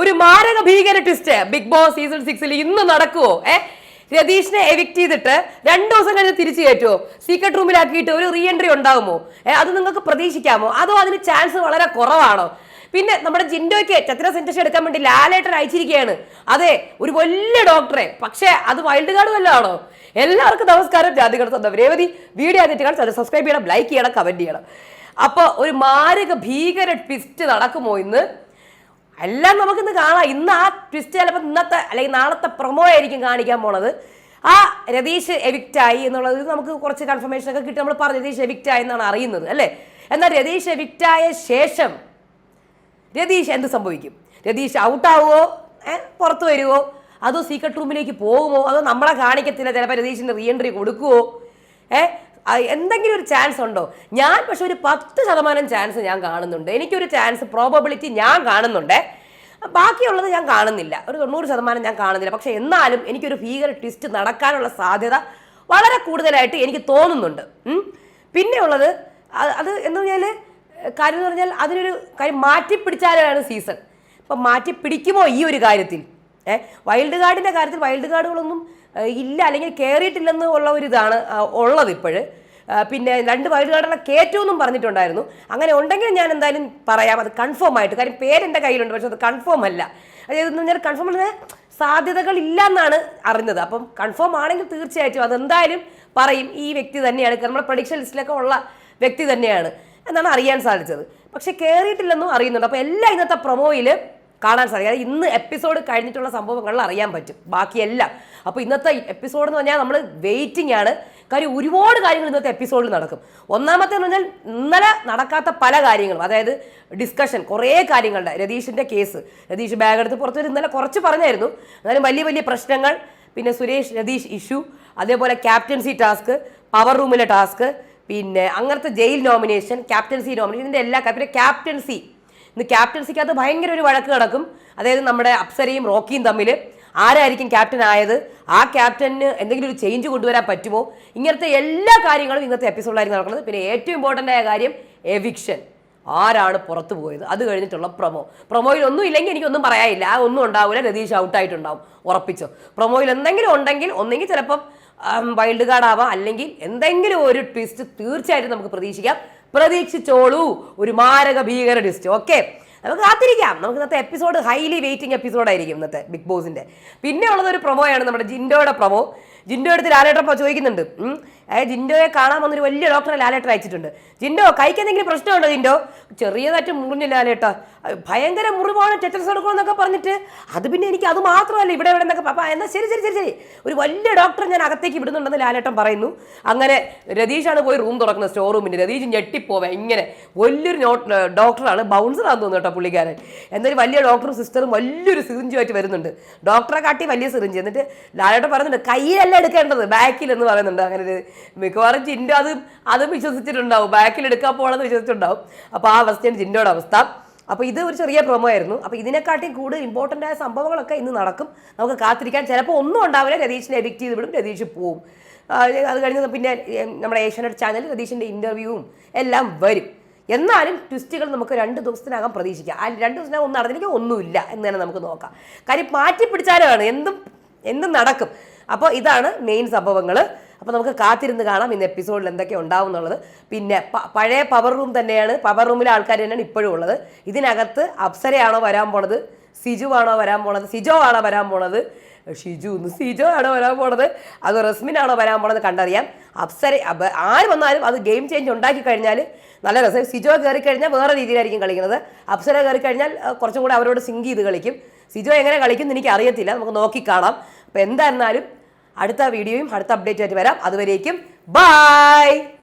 ഒരു മാരക ഭീകര ട്വിസ്റ്റ് ബിഗ് ബോസ് സീസൺ സിക്സിൽ ഇന്ന് നടക്കുവോ? ഏ? രതീഷിനെ എവിക്ട് ചെയ്തിട്ട് രണ്ടു ദിവസം കഴിഞ്ഞ് തിരിച്ചു കയറ്റുമോ സീക്രട്ട് റൂമിലാക്കിയിട്ട് ഒരു റീ എൻട്രി ഉണ്ടാകുമോ അത് നിങ്ങൾക്ക് പ്രതീക്ഷിക്കാമോ? അതോ അതിന് ചാൻസ് വളരെ കുറവാണോ? പിന്നെ നമ്മുടെ ജിൻഡോയ്ക്ക് ചത്ര സെന്റേഷൻ എടുക്കാൻ വേണ്ടി ലാലേട്ടൻ അയച്ചിരിക്കുകയാണ്. അതെ ഒരു വലിയ ഡോക്ടറെ പക്ഷേ അത് വൈൽഡ് കാർഡ് വല്ലതാണോ? എല്ലാവർക്കും നമസ്കാരം. ജാതികൾ സ്വന്തം രേവതി. വീഡിയോ ആദ്യമായിട്ട് കാണാൻ സബ്സ്ക്രൈബ് ചെയ്യണം ലൈക്ക് ചെയ്യണം കമന്റ് ചെയ്യണം. അപ്പോൾ ഒരു മാരക ഭീകര ട്വിസ്റ്റ് നടക്കുമോ ഇന്ന്? എല്ലാം നമുക്കിന്ന് കാണാം. ഇന്ന് ആ ട്വിസ്റ്റ് ചിലപ്പോൾ ഇന്നത്തെ അല്ലെങ്കിൽ നാളത്തെ പ്രൊമോ ആയിരിക്കും കാണിക്കാൻ പോണത്. ആ രതീഷ് എവിക്റ്റ് ആയി എന്നുള്ളത് നമുക്ക് കുറച്ച് കൺഫർമേഷൻ ഒക്കെ കിട്ടി. നമ്മൾ പറഞ്ഞു രതീഷ് എവിക്റ്റ് ആയി എന്നാണ് അറിയുന്നത് അല്ലേ? എന്നാൽ രതീഷ് എവിക്റ്റ് ആയ ശേഷം രതീഷ് എന്ത് സംഭവിക്കും? രതീഷ് ഔട്ടാവുമോ പുറത്തു വരുമോ അതോ സീക്രട്ട് റൂമിലേക്ക് പോകുമോ? അതോ നമ്മളെ കാണിക്കത്തില്ല? ചിലപ്പോൾ രതീഷിന്റെ റീ എൻട്രി കൊടുക്കുമോ ഏഹ് എന്തെങ്കിലും ഒരു ചാൻസ് ഉണ്ടോ? ഞാൻ പക്ഷെ ഒരു പത്ത് ശതമാനം ചാൻസ് ഞാൻ കാണുന്നുണ്ട്. എനിക്കൊരു ചാൻസ് പ്രോബബിലിറ്റി ഞാൻ കാണുന്നുണ്ട്. ബാക്കിയുള്ളത് ഞാൻ കാണുന്നില്ല. ഒരു തൊണ്ണൂറ് ശതമാനം ഞാൻ കാണുന്നില്ല. പക്ഷെ എന്നാലും എനിക്കൊരു ഭീകര ട്വിസ്റ്റ് നടക്കാനുള്ള സാധ്യത വളരെ കൂടുതലായിട്ട് എനിക്ക് തോന്നുന്നുണ്ട്. പിന്നെയുള്ളത് അത് എന്ന് പറഞ്ഞാൽ കാര്യം എന്ന് പറഞ്ഞാൽ അതിനൊരു കാര്യം മാറ്റിപ്പിടിച്ചാലാണ് സീസൺ അപ്പം മാറ്റി പിടിക്കുമോ ഈ ഒരു കാര്യത്തിൽ? ഏഹ് വൈൽഡ് കാർഡിന്റെ കാര്യത്തിൽ വൈൽഡ് കാർഡുകളൊന്നും ഇല്ല അല്ലെങ്കിൽ കയറിയിട്ടില്ലെന്ന് ഉള്ള ഒരു ഇതാണ് ഉള്ളത് ഇപ്പോഴ്. പിന്നെ രണ്ട് വൈൽഡ് കാർഡുകളെ കയറ്റുമെന്നും പറഞ്ഞിട്ടുണ്ടായിരുന്നു. അങ്ങനെ ഉണ്ടെങ്കിൽ ഞാൻ എന്തായാലും പറയാം അത് കൺഫേം ആയിട്ട്. കാര്യം പേരെന്റെ കയ്യിലുണ്ട് പക്ഷെ അത് കൺഫേം അല്ല. അതായത് പറഞ്ഞാൽ കൺഫേം അല്ല സാധ്യതകൾ ഇല്ല എന്നാണ് അറിഞ്ഞത്. അപ്പം കൺഫേം ആണെങ്കിൽ തീർച്ചയായിട്ടും അതെന്തായാലും പറയും ഈ വ്യക്തി തന്നെയാണ്. നമ്മുടെ പ്രഡിക്ഷൻ ലിസ്റ്റിലൊക്കെ ഉള്ള വ്യക്തി തന്നെയാണ് എന്നാണ് അറിയാൻ സാധിച്ചത്. പക്ഷെ കയറിയിട്ടില്ലെന്നും അറിയുന്നുണ്ട്. അപ്പോൾ എല്ലാ ഇന്നത്തെ പ്രൊമോയിൽ കാണാൻ സാധിക്കും. ഇന്ന് എപ്പിസോഡ് കഴിഞ്ഞിട്ടുള്ള സംഭവങ്ങളിൽ അറിയാൻ പറ്റും. ബാക്കിയെല്ലാം. അപ്പോൾ ഇന്നത്തെ എപ്പിസോഡ് എന്ന് പറഞ്ഞാൽ നമ്മൾ വെയിറ്റിംഗ് ആണ്. കാര്യം ഒരുപാട് കാര്യങ്ങൾ ഇന്നത്തെ എപ്പിസോഡിൽ നടക്കും. ഒന്നാമത്തെ എന്ന് പറഞ്ഞാൽ ഇന്നലെ നടക്കാത്ത പല കാര്യങ്ങളും. അതായത് ഡിസ്കഷൻ കുറേ കാര്യങ്ങളുടെ. രതീഷിന്റെ കേസ് രതീഷ് ബാഗ് എടുത്ത് പുറത്തു ഇന്നലെ കുറച്ച് പറഞ്ഞായിരുന്നു. എന്നാലും വലിയ വലിയ പ്രശ്നങ്ങൾ. പിന്നെ സുരേഷ് രതീഷ് ഇഷ്യൂ അതേപോലെ ക്യാപ്റ്റൻസി ടാസ്ക് പവർ റൂമിലെ ടാസ്ക് പിന്നെ അങ്ങനത്തെ ജയിൽ നോമിനേഷൻ ക്യാപ്റ്റൻസി നോമിനേഷൻ ഇതിന്റെ എല്ലാ പിന്നെ ക്യാപ്റ്റൻസി ഇന്ന് ക്യാപ്റ്റൻസിക്കകത്ത് ഭയങ്കര ഒരു വഴക്ക് കിടക്കും അതായത് നമ്മുടെ അപ്സരയും റോക്കിയും തമ്മിൽ ആരായിരിക്കും ക്യാപ്റ്റൻ ആയത്? ആ ക്യാപ്റ്റന് എന്തെങ്കിലും ഒരു ചേഞ്ച് കൊണ്ടുവരാൻ പറ്റുമോ? ഇങ്ങനത്തെ എല്ലാ കാര്യങ്ങളും ഇന്നത്തെ എപ്പിസോഡിലായിരിക്കും നടക്കുന്നത്. പിന്നെ ഏറ്റവും ഇമ്പോർട്ടന്റ് ആയ കാര്യം എവിക്ഷൻ ആരാണ് പുറത്തു പോയത്? അത് കഴിഞ്ഞിട്ടുള്ള പ്രൊമോ പ്രൊമോയിൽ ഒന്നും ഇല്ലെങ്കിൽ എനിക്കൊന്നും പറയാനില്ല. ആ ഒന്നും ഉണ്ടാവില്ല രതീഷ് ഔട്ടായിട്ടുണ്ടാവും ഉറപ്പിച്ചോ. പ്രൊമോയിൽ എന്തെങ്കിലും ഉണ്ടെങ്കിൽ ഒന്നെങ്കിൽ ചിലപ്പം വൈൽഡ് കാർഡ് ആവാം. അല്ലെങ്കിൽ എന്തെങ്കിലും ഒരു ട്വിസ്റ്റ് തീർച്ചയായിട്ടും നമുക്ക് പ്രതീക്ഷിക്കാം. പ്രതീക്ഷിച്ചോളൂ. ഒരു മാരക ഭീകര ലിസ്റ്റ് ഓക്കെ നമുക്ക് കാത്തിരിക്കാം. നമുക്ക് ഇന്നത്തെ എപ്പിസോഡ് ഹൈലി വെയിറ്റിംഗ് എപ്പിസോഡായിരിക്കും ഇന്നത്തെ ബിഗ് ബോസിന്റെ പിന്നെ ഉള്ളതൊരു പ്രൊമോയാണ് നമ്മുടെ ജിൻഡോയുടെ പ്രൊമോ ജിൻഡോ എടുത്ത് ലാലേട്ടൻ ഇപ്പോൾ ചോദിക്കുന്നുണ്ട്. ജിൻഡോയെ കാണാൻ വന്നൊരു വലിയ ഡോക്ടറെ ലാലേട്ടൻ അയച്ചിട്ടുണ്ട്. ജിൻഡോ കൈക്ക് എന്തെങ്കിലും പ്രശ്നമുണ്ടോ ജിൻഡോ? ചെറിയതായിട്ട് മുറിഞ്ഞു ലാലേട്ട. ഭയങ്കര മുറിവാണ് ടെറ്റസ് എടുക്കണമെന്നൊക്കെ പറഞ്ഞിട്ട്. അത് പിന്നെ എനിക്ക് അത് മാത്രമല്ല ഇവിടെ ഇവിടെ എന്നൊക്കെ അപ്പം എന്നാൽ ശരി ശരി ശരി ശരി. ഒരു വലിയ ഡോക്ടറെ ഞാൻ അകത്തേക്ക് വിടുന്നുണ്ടെന്ന് ലാലേട്ടൻ പറയുന്നു. അങ്ങനെ രതീഷാണ് പോയി റൂം തുറക്കുന്നത് സ്റ്റോർ റൂമിന്റെ രതീഷ് ഞെട്ടിപ്പോവേ ഇങ്ങനെ. വലിയൊരു ഡോക്ടറാണ് ബൗൺസറാന്ന് തോന്നുന്നു കേട്ടോ പുള്ളിക്കാരൻ. എന്നൊരു വലിയ ഡോക്ടറും സിസ്റ്ററും വലിയൊരു സിറിഞ്ചുമായിട്ട് വരുന്നുണ്ട്. ഡോക്ടറെ കാട്ടി വലിയ സിറിഞ്ച്. എന്നിട്ട് ലാലേട്ട പറയുന്നുണ്ട് കയ്യിലല്ല എടുക്കേണ്ടത്? ബാക്കിൽ എന്ന് പറയുന്നുണ്ട്. അങ്ങനെ ഒരു മിക്കവാറും ചിന്റെ അത് അത് വിശ്വസിച്ചിട്ടുണ്ടാവും. ബാക്കിൽ എടുക്കാൻ പോകണമെന്ന് വിശ്വസിച്ചിട്ടുണ്ടാവും. അപ്പോൾ ആ അവസ്ഥയാണ് ചിന്റെയുടെ അവസ്ഥ. അപ്പോൾ ഇത് ഒരു ചെറിയ പ്രൊമോ ആയിരുന്നു. അപ്പോൾ ഇതിനെക്കാട്ടിയും കൂടുതൽ ഇമ്പോർട്ടന്റ് ആയ സംഭവങ്ങളൊക്കെ ഇന്ന് നടക്കും. നമുക്ക് കാത്തിരിക്കാൻ ചിലപ്പോൾ ഒന്നും ഉണ്ടാവില്ല. രതീഷിനെ എഡിക്റ്റ് ചെയ്ത് വിടും. രതീഷ് പോവും. അത് കഴിഞ്ഞ് പിന്നെ നമ്മുടെ ഏഷ്യാനെറ്റ് ചാനൽ രതീഷിന്റെ ഇന്റർവ്യൂവും എല്ലാം വരും. എന്നാലും ട്വിസ്റ്റുകൾ നമുക്ക് രണ്ട് ദിവസത്തിനകം പ്രതീക്ഷിക്കാം. ആ രണ്ട് ദിവസത്തിനകം ഒന്നും നടന്നില്ലെങ്കിൽ ഒന്നുമില്ല എന്ന് തന്നെ നമുക്ക് നോക്കാം. കാര്യം മാറ്റി പിടിച്ചാലാണ് എന്തും എന്തും നടക്കും. അപ്പോൾ ഇതാണ് മെയിൻ സംഭവങ്ങൾ. അപ്പോൾ നമുക്ക് കാത്തിരുന്ന് കാണാം ഇന്ന് എപ്പിസോഡിൽ എന്തൊക്കെ ഉണ്ടാവും എന്നുള്ളത്. പിന്നെ പഴയ പവർ റൂം തന്നെയാണ്. പവർ റൂമിലെ ആൾക്കാർ തന്നെയാണ് ഇപ്പോഴും ഉള്ളത്. ഇതിനകത്ത് അപ്സരയാണോ വരാൻ പോണത്? സിജു ആണോ വരാൻ പോണത്? സിജോ ആണോ വരാൻ പോണത്? ഷിജു സിജോ ആണോ വരാൻ പോണത്? അത് റസ്മിൻ ആണോ വരാൻ പോണത് കണ്ടറിയാം. അപ്സര ആര് വന്നാലും അത് ഗെയിം ചേഞ്ച് ഉണ്ടാക്കി കഴിഞ്ഞാൽ നല്ല രസം. സിജോ കയറി കഴിഞ്ഞാൽ വേറെ രീതിയിലായിരിക്കും കളിക്കുന്നത്. അപ്സര കയറി കഴിഞ്ഞാൽ കുറച്ചും കൂടെ അവരോട് സിങ്ക് ചെയ്ത് കളിക്കും. സിജോ എങ്ങനെ കളിക്കും എനിക്ക് അറിയത്തില്ല. നമുക്ക് നോക്കി കാണാം. അപ്പോൾ എന്തായിരുന്നാലും അടുത്ത വീഡിയോയും അടുത്ത അപ്ഡേറ്റ് ആയിട്ട് വരാം. അതുവരേക്കും ബൈ